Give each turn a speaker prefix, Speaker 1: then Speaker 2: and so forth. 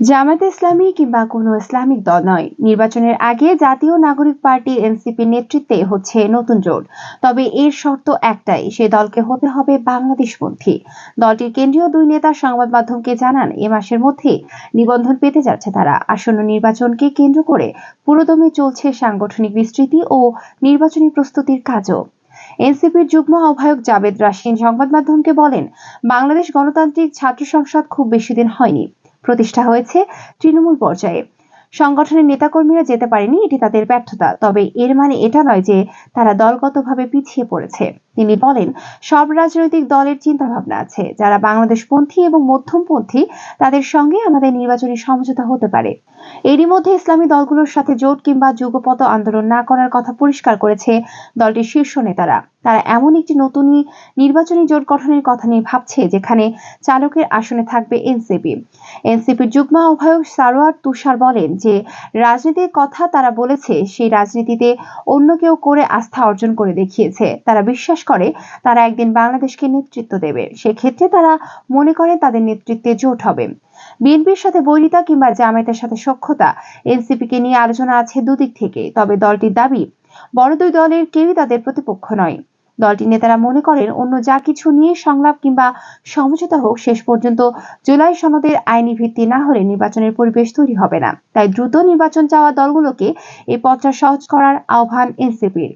Speaker 1: জামায়াতে ইসলামী কিংবা কোনো ইসলামিক দল নয়। নির্বাচনের আগে জাতীয় নাগরিক পার্টি এনসিপি নেতৃত্বে হচ্ছে নতুন জোট। তবে এর শর্ত একটাই, সে দলকে হতে হবে বাংলাদেশপন্থী। দলটির কেন্দ্রীয় দুই নেতা সংবাদ মাধ্যমকে জানান, এ মাসের মধ্যে নিবন্ধন পেতে যাচ্ছে তারা। আসন্ন নির্বাচনকে কেন্দ্র করে পুরোদমে চলছে সাংগঠনিক বিস্তৃতি ও নির্বাচনী প্রস্তুতির কাজও। এনসিপির যুগ্ম আহ্বায়ক জাবেদ রাশিন সংবাদ মাধ্যমকে বলেন, বাংলাদেশ গণতান্ত্রিক ছাত্র সংসদ খুব বেশি দিন হয়নি। প্রতিষ্ঠা হয়েছে তৃণমূল পর্যায়ে। সংগঠনের নেতাকর্মীরা যেতে পারেনি, এটি তাদের ব্যর্থতা। তবে এর মানে এটা নয় যে তারা দলগতভাবে পিছিয়ে পড়েছে। তিনি বলেন, সব রাজনৈতিক দলের চিন্তা ভাবনা আছে। যারা বাংলাদেশ পন্থী এবং মধ্যমপন্থী, তাদের সঙ্গে আমাদের নির্বাচনী সমঝোতা হতে পারে। এরই মধ্যে ইসলামী দলগুলোর সাথে জোট কিংবা যুগপত আন্দোলন না করার কথা পরিষ্কার করেছে দলটির শীর্ষ নেতারা। তারা এমন একটি নতুন নির্বাচনী জোট গঠনের কথা নিয়ে ভাবছে, যেখানে চালকের আসনে থাকবে এনসিপি। এনসিপির যুগ্ম আহ্বায়ক সারোয়ার তুষার বলেন যে, রাজনীতির কথা তারা বলেছে, সেই রাজনীতিতে অন্য কেউ করে আস্থা অর্জন করে দেখিয়েছে। তারা বিশ্বাস করে, তারা একদিন বাংলাদেশকে নেতৃত্ব দেবে। সেক্ষেত্রে তারা মনে করে তাদের নেতৃত্বে জোট হবে। বিএনপির সাথে বৈরিতা কিংবা জামায়াতের সাথে সখ্যতা, এনসিপিকে নিয়ে আলোচনা আছে দুদিক থেকে, তবে দলটির দাবি, বড় দুই দলের কেউই তাদের প্রতিপক্ষ নয়। দলটির নেতারা মনে করেন অন্য যা কিছু নিয়ে সংলাপ কিংবা সমঝোতা হোক, শেষ পর্যন্ত জুলাই সনদের আইনি ভিত্তি না হলে নির্বাচনের পরিবেশ তৈরি হবে না। তাই দ্রুত নির্বাচন চাওয়া দলগুলোকে এই পথটা সহজ করার আহ্বান এনসিপির।